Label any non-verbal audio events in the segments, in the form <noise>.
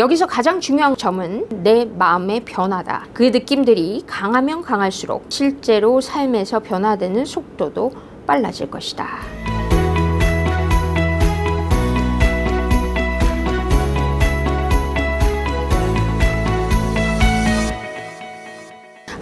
여기서 가장 중요한 점은 내 마음의 변화다. 그 느낌들이 강하면 강할수록 실제로 삶에서 변화되는 속도도 빨라질 것이다.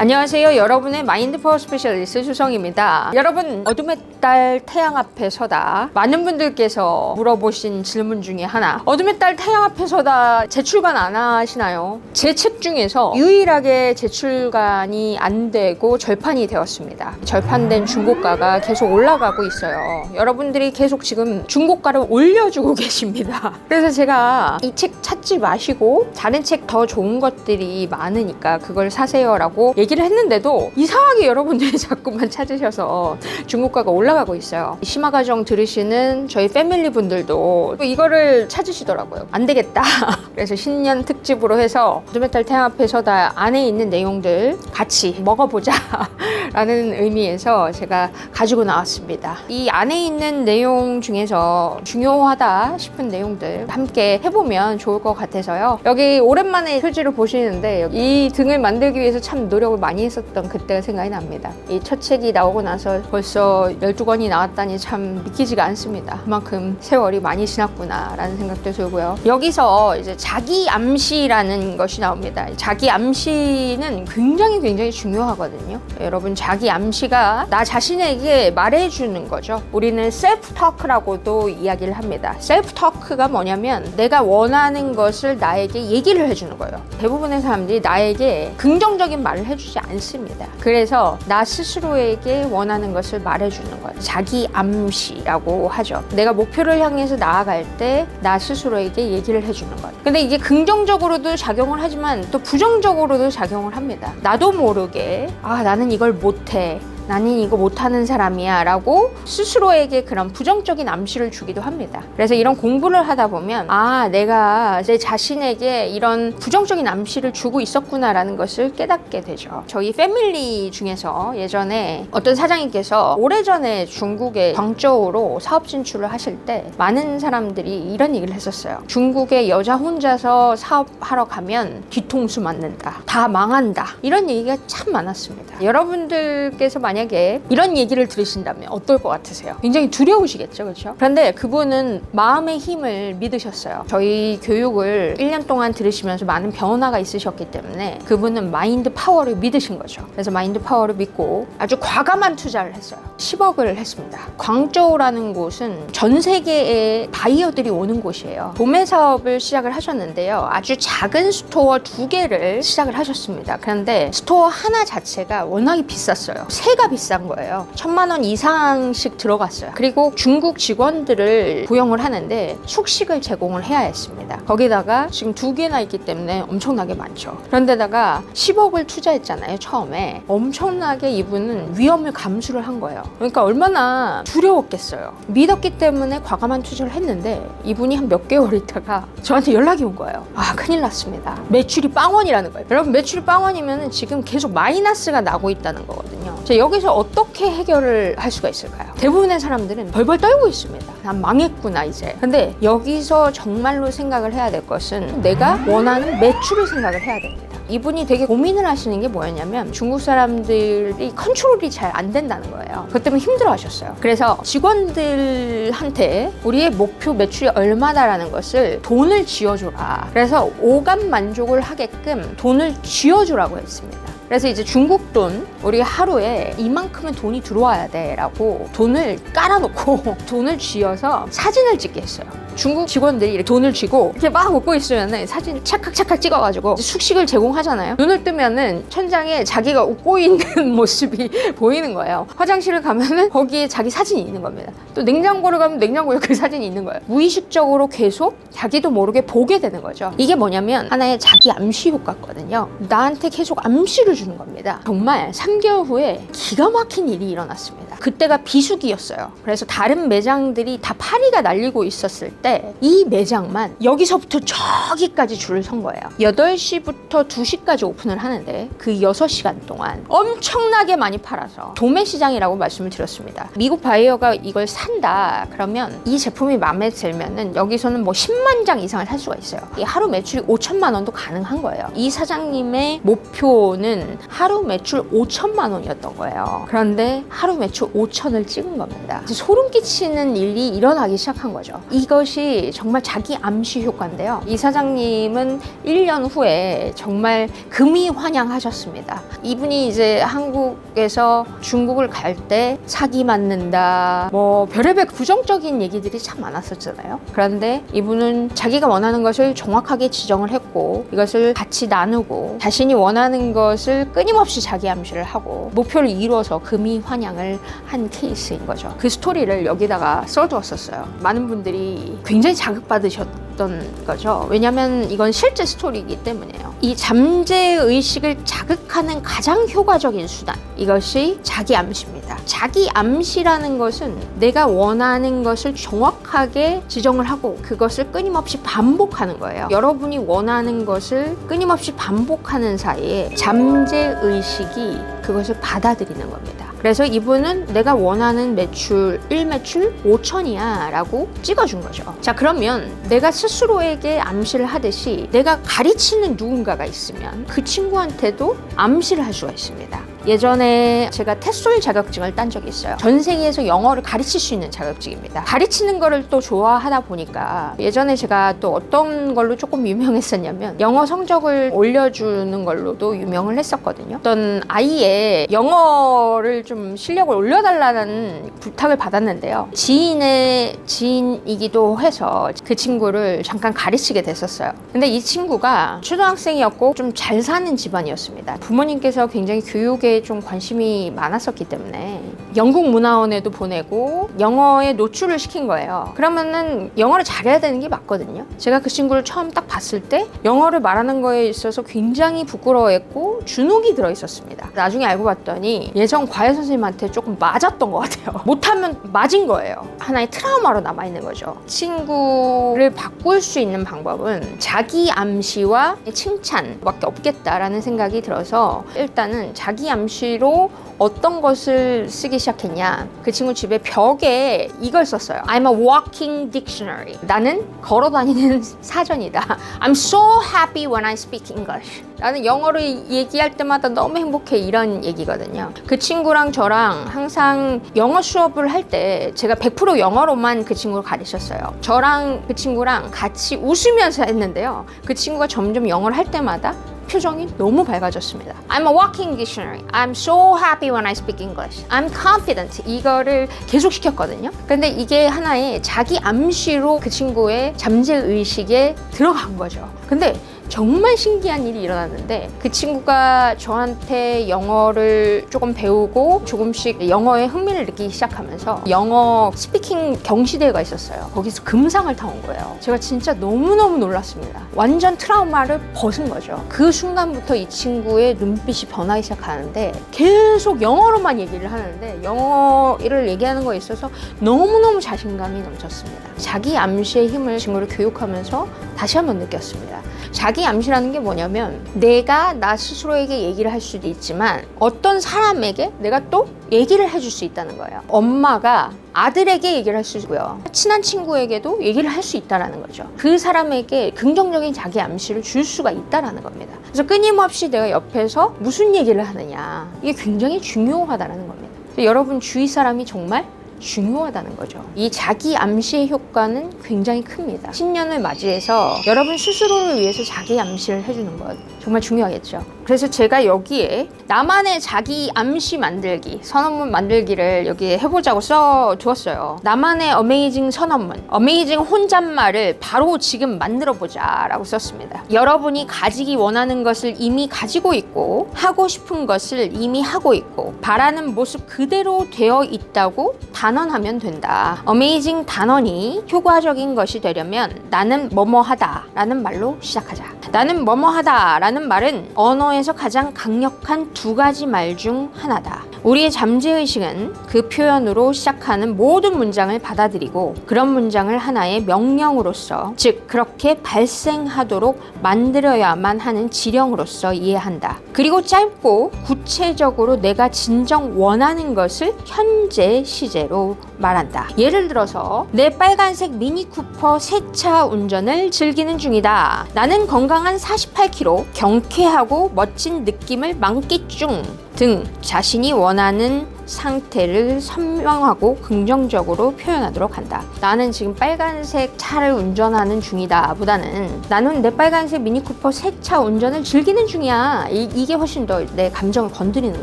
안녕하세요. 여러분의 마인드 파워 스페셜리스트 수성입니다. 여러분, 어둠의 딸 태양 앞에 서다. 많은 분들께서 물어보신 질문 중에 하나. 어둠의 딸 태양 앞에 서다 재출간 안 하시나요? 제 책 중에서 유일하게 재출간이 안 되고 절판이 되었습니다. 절판된 중고가가 계속 올라가고 있어요. 여러분들이 계속 지금 중고가를 올려주고 <laughs> 계십니다. 그래서 제가 이 책 찾지 마시고 다른 책 더 좋은 것들이 많으니까 그걸 사세요라고 얘기 를 했는데도 이상하게 여러분들이 <laughs> 자꾸만 찾으셔서 중고가가 올라가고 있어요. 심화가정 들으시는 저희 패밀리 분들도 또 이거를 찾으시더라고요. 안 되겠다. <laughs> 그래서 신년 특집으로 해서 두메탈 태양 앞에서 다 안에 있는 내용들 같이 먹어보자. <laughs> 라는 의미에서 제가 가지고 나왔습니다. 이 안에 있는 내용 중에서 중요하다 싶은 내용들 함께 해보면 좋을 것 같아서요. 여기 오랜만에 표지를 보시는데 이 등을 만들기 위해서 참 노력을 많이 했었던 그때가 생각이 납니다. 이 첫 책이 나오고 나서 벌써 12권이 나왔다니 참 믿기지가 않습니다. 그만큼 세월이 많이 지났구나라는 생각도 들고요. 여기서 이제 자기 암시라는 것이 나옵니다. 자기 암시는 굉장히 굉장히 중요하거든요. 여러분 자기 암시가 나 자신에게 말해주는 거죠. 우리는 셀프 터크라고도 이야기를 합니다. 셀프 터크가 뭐냐면 내가 원하는 것을 나에게 얘기를 해주는 거예요. 대부분의 사람들이 나에게 긍정적인 말을 해주지 않습니다. 그래서 나 스스로에게 원하는 것을 말해주는 거예요. 자기 암시라고 하죠. 내가 목표를 향해서 나아갈 때 나 스스로에게 얘기를 해주는 거예요. 근데 이게 긍정적으로도 작용을 하지만 또 부정적으로도 작용을 합니다. 나도 모르게 아 나는 이걸 못해. 나는 이거 못하는 사람이야 라고 스스로에게 그런 부정적인 암시를 주기도 합니다. 그래서 이런 공부를 하다 보면 아, 내가 내 자신에게 이런 부정적인 암시를 주고 있었구나라는 것을 깨닫게 되죠. 저희 패밀리 중에서 예전에 어떤 사장님께서 오래전에 중국의 광저우로 사업 진출을 하실 때 많은 사람들이 이런 얘기를 했었어요. 중국에 여자 혼자서 사업하러 가면 뒤통수 맞는다. 다 망한다. 이런 얘기가 참 많았습니다. 여러분들께서 만약에 이런 얘기를 들으신다면 어떨 것 같으세요? 굉장히 두려우시겠죠, 그렇죠? 그런데 그분은 마음의 힘을 믿으셨어요. 저희 교육을 1년 동안 들으시면서 많은 변화가 있으셨기 때문에 그분은 마인드 파워를 믿으신 거죠. 그래서 마인드 파워를 믿고 아주 과감한 투자를 했어요. 10억을 했습니다. 광저우라는 곳은 전 세계의 바이어들이 오는 곳이에요. 도매 사업을 시작을 하셨는데요. 아주 작은 스토어 두 개를 시작을 하셨습니다. 그런데 스토어 하나 자체가 워낙에 비쌌어요. 세가 비싼 거예요. 천만 원 이상씩 들어갔어요. 그리고 중국 직원들을 고용을 하는데 숙식을 제공을 해야 했습니다. 거기다가 지금 두 개나 있기 때문에 엄청나게 많죠. 그런데다가 10억을 투자했잖아요, 처음에. 엄청나게 이분은 위험을 감수를 한 거예요. 그러니까 얼마나 두려웠겠어요. 믿었기 때문에 과감한 투자를 했는데 이분이 한 몇 개월 있다가 저한테 연락이 온 거예요. 아, 큰일 났습니다. 매출이 빵원이라는 거예요. 여러분, 매출이 빵원이면 지금 계속 마이너스가 나고 있다는 거거든요. 자, 여기서 어떻게 해결을 할 수가 있을까요? 대부분의 사람들은 벌벌 떨고 있습니다. 난 망했구나, 이제. 근데 여기서 정말로 생각을 해야 될 것은 내가 원하는 매출을 생각을 해야 됩니다. 이분이 되게 고민을 하시는 게 뭐였냐면 중국 사람들이 컨트롤이 잘 안 된다는 거예요. 그것 때문에 힘들어 하셨어요. 그래서 직원들한테 우리의 목표 매출이 얼마다라는 것을 돈을 쥐어줘라. 그래서 오감 만족을 하게끔 돈을 쥐어주라고 했습니다. 그래서 이제 중국 돈 우리 하루에 이만큼의 돈이 들어와야 돼라고 돈을 깔아놓고 <laughs> 돈을 쥐어서 사진을 찍게 했어요. 중국 직원들이 돈을 쥐고 이렇게 막 웃고 있으면은 사진을 찰칵찰칵 찍어가지고 숙식을 제공하잖아요. 눈을 뜨면은 천장에 자기가 웃고 있는 <laughs> 모습이 보이는 거예요. 화장실을 가면은 거기에 자기 사진이 있는 겁니다. 또 냉장고를 가면 냉장고에 그 사진이 있는 거예요. 무의식적으로 계속 자기도 모르게 보게 되는 거죠. 이게 뭐냐면 하나의 자기 암시 효과거든요. 나한테 계속 암시를 주는 겁니다. 정말 3개월 후에 기가 막힌 일이 일어났습니다. 그때가 비수기였어요. 그래서 다른 매장들이 다 파리가 날리고 있었을 때때이 매장만 여기서부터 저기까지 줄을 선 거예요. 8시부터 2시까지 오픈을 하는데 그 6시간 동안 엄청나게 많이 팔아서 도매 시장이라고 말씀을 드렸습니다. 미국 바이어가 이걸 산다 그러면 이 제품이 마음에 들면은 여기서는 뭐 10만 장 이상을 살 수가 있어요. 이 하루 매출이 5천만 원도 가능한 거예요. 이 사장님의 목표는 하루 매출 5천만 원이었던 거예요. 그런데 하루 매출 5천을 찍은 겁니다. 소름 끼치는 일이 일어나기 시작한 거죠. 이것이 정말 자기 암시 효과인데요. 이 사장님은 1년 후에 정말 금이 환영하셨습니다. 이분이 이제 한국에서 중국을 갈 때 사기 맞는다, 뭐 별의별 부정적인 얘기들이 참 많았었잖아요. 그런데 이분은 자기가 원하는 것을 정확하게 지정을 했고 이것을 같이 나누고 자신이 원하는 것을 끊임없이 자기 암시를 하고 목표를 이루어서 금이 환영을 한 케이스인 거죠. 그 스토리를 여기다가 써두었었어요. 많은 분들이 굉장히 자극받으셨던 거죠. 왜냐하면 이건 실제 스토리이기 때문에요. 이 잠재 의식을 자극하는 가장 효과적인 수단 이것이 자기 암시입니다. 자기 암시라는 것은 내가 원하는 것을 정확하게 지정을 하고 그것을 끊임없이 반복하는 거예요. 여러분이 원하는 것을 끊임없이 반복하는 사이에 잠재 의식이 그것을 받아들이는 겁니다. 그래서 이분은 내가 원하는 매출 1매출 5천이야 라고 찍어준 거죠. 자, 그러면 내가 스스로에게 암시를 하듯이 내가 가르치는 누군가가 있으면 그 친구한테도 암시를 할 수가 있습니다. 예전에 제가 테솔 자격증을 딴 적이 있어요. 전 세계에서 영어를 가르칠 수 있는 자격증입니다. 가르치는 거를 또 좋아하다 보니까 예전에 제가 또 어떤 걸로 조금 유명했었냐면 영어 성적을 올려주는 걸로도 유명을 했었거든요. 어떤 아이의 영어를 좀 실력을 올려달라는 부탁을 받았는데요. 지인의 지인이기도 해서 그 친구를 잠깐 가르치게 됐었어요. 근데 이 친구가 초등학생이었고 좀 잘 사는 집안이었습니다. 부모님께서 굉장히 교육에 좀 관심이 많았었기 때문에 영국 문화원에도 보내고 영어에 노출을 시킨 거예요. 그러면은 영어를 잘해야 되는 게 맞거든요. 제가 그 친구를 처음 딱 봤을 때 영어를 말하는 거에 있어서 굉장히 부끄러워했고 주눅이 들어 있었습니다. 나중에 알고 봤더니 예전 과외 선생님한테 조금 맞았던 것 같아요. <laughs> 못하면 맞은 거예요. 하나의 트라우마로 남아 있는 거죠. 친구를 바꿀 수 있는 방법은 자기 암시와 칭찬밖에 없겠다라는 생각이 들어서 일단은 자기 암시 로 어떤 것을 쓰기 시작했냐. 그 친구 집에 벽에 이걸 썼어요. I'm a walking dictionary. 나는 걸어 다니는 <laughs> 사전이다. I'm so happy when I speak English. 나는 영어를 얘기할 때마다 너무 행복해 이런 얘기거든요. 그 친구랑 저랑 항상 영어 수업을 할 때 제가 100% 영어로만 그 친구를 가르쳤어요. 저랑 그 친구랑 같이 웃으면서 했는데요. 그 친구가 점점 영어를 할 때마다 표정이 너무 밝아졌습니다. I'm a walking dictionary. I'm so happy when I speak English. I'm confident. 이거를 계속 시켰거든요. 근데 이게 하나의 자기 암시로 그 친구의 잠재 의식에 들어간 거죠. 근데 정말 신기한 일이 일어났는데 그 친구가 저한테 영어를 조금 배우고 조금씩 영어에 흥미를 느끼기 시작하면서 영어 스피킹 경시대회가 있었어요. 거기서 금상을 타온 거예요. 제가 진짜 너무너무 놀랐습니다. 완전 트라우마를 벗은 거죠. 그 순간부터 이 친구의 눈빛이 변하기 시작하는데 계속 영어로만 얘기를 하는데 영어를 얘기하는 거에 있어서 너무너무 자신감이 넘쳤습니다. 자기 암시의 힘을 친구를 교육하면서 다시 한번 느꼈습니다. 자기 암시라는 게 뭐냐면 내가 나 스스로에게 얘기를 할 수도 있지만 어떤 사람에게 내가 또 얘기를 해줄 수 있다는 거예요. 엄마가 아들에게 얘기를 할 수 있고요. 친한 친구에게도 얘기를 할 수 있다라는 거죠. 그 사람에게 긍정적인 자기 암시를 줄 수가 있다라는 겁니다. 그래서 끊임없이 내가 옆에서 무슨 얘기를 하느냐 이게 굉장히 중요하다라는 겁니다. 여러분 주위 사람이 정말 중요하다는 거죠. 이 자기 암시의 효과는 굉장히 큽니다. 신년을 맞이해서 여러분 스스로를 위해서 자기 암시를 해주는 것 정말 중요하겠죠. 그래서 제가 여기에 나만의 자기 암시 만들기, 선언문 만들기를 여기에 해보자고 써 두었어요. 나만의 어메이징 선언문, 어메이징 혼잣말을 바로 지금 만들어 보자 라고 썼습니다. 여러분이 가지기 원하는 것을 이미 가지고 있고, 하고 싶은 것을 이미 하고 있고, 바라는 모습 그대로 되어 있다고 다 단언하면 된다. 어메이징 단언이 효과적인 것이 되려면 나는 뭐뭐하다 라는 말로 시작하자. 나는 뭐뭐하다 라는 말은 언어에서 가장 강력한 두 가지 말 중 하나다. 우리의 잠재의식은 그 표현으로 시작하는 모든 문장을 받아들이고 그런 문장을 하나의 명령으로서 즉 그렇게 발생하도록 만들어야만 하는 지령으로서 이해한다. 그리고 짧고 구체적으로 내가 진정 원하는 것을 현재 시제로 말한다. 예를 들어서 내 빨간색 미니 쿠퍼 세차 운전을 즐기는 중이다. 나는 건강 한 48km, 경쾌하고 멋진 느낌을 만끽 중 등 자신이 원하는 상태를 선명하고 긍정적으로 표현하도록 한다. 나는 지금 빨간색 차를 운전하는 중이다 보다는 나는 내 빨간색 미니쿠퍼 새 차 운전을 즐기는 중이야. 이, 게 훨씬 더 내 감정을 건드리는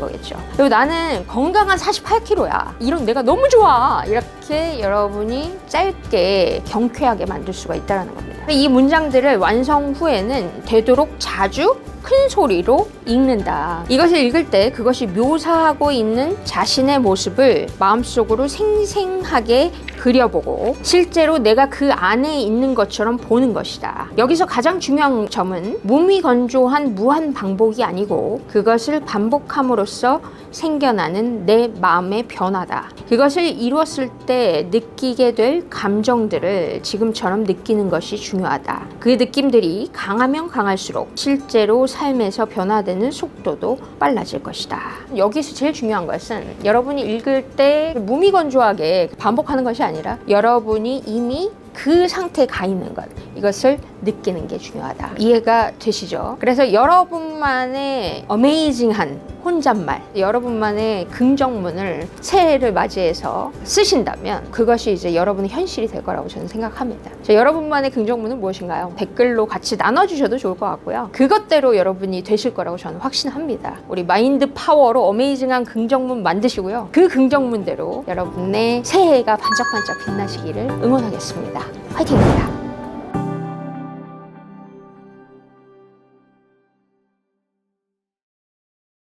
거겠죠. 그리고 나는 건강한 48kg야. 이런 내가 너무 좋아. 이렇게 여러분이 짧게 경쾌하게 만들 수가 있다는 겁니다. 이 문장들을 완성 후에는 되도록 자주 큰 소리로 읽는다. 이것을 읽을 때 그것이 묘사하고 있는 자신의 모습을 마음속으로 생생하게 그려보고 실제로 내가 그 안에 있는 것처럼 보는 것이다. 여기서 가장 중요한 점은 무미건조한 무한 반복이 아니고 그것을 반복함으로써 생겨나는 내 마음의 변화다. 그것을 이루었을 때 느끼게 될 감정들을 지금처럼 느끼는 것이 중요하다. 그 느낌들이 강하면 강할수록 실제로 삶에서 변화되는 속도도 빨라질 것이다. 여기서 제일 중요한 것은 여러분이 읽을 때 무미건조하게 반복하는 것이 아니라 여러분이 이미 그 상태에 가 있는 것 이것을 느끼는 게 중요하다. 이해가 되시죠? 그래서 여러분만의 어메이징한 혼잣말 여러분만의 긍정문을 새해를 맞이해서 쓰신다면 그것이 이제 여러분의 현실이 될 거라고 저는 생각합니다. 자, 여러분만의 긍정문은 무엇인가요? 댓글로 같이 나눠주셔도 좋을 것 같고요. 그것대로 여러분이 되실 거라고 저는 확신합니다. 우리 마인드 파워로 어메이징한 긍정문 만드시고요. 그 긍정문대로 여러분의 새해가 반짝반짝 빛나시기를 응원하겠습니다. 화이팅입니다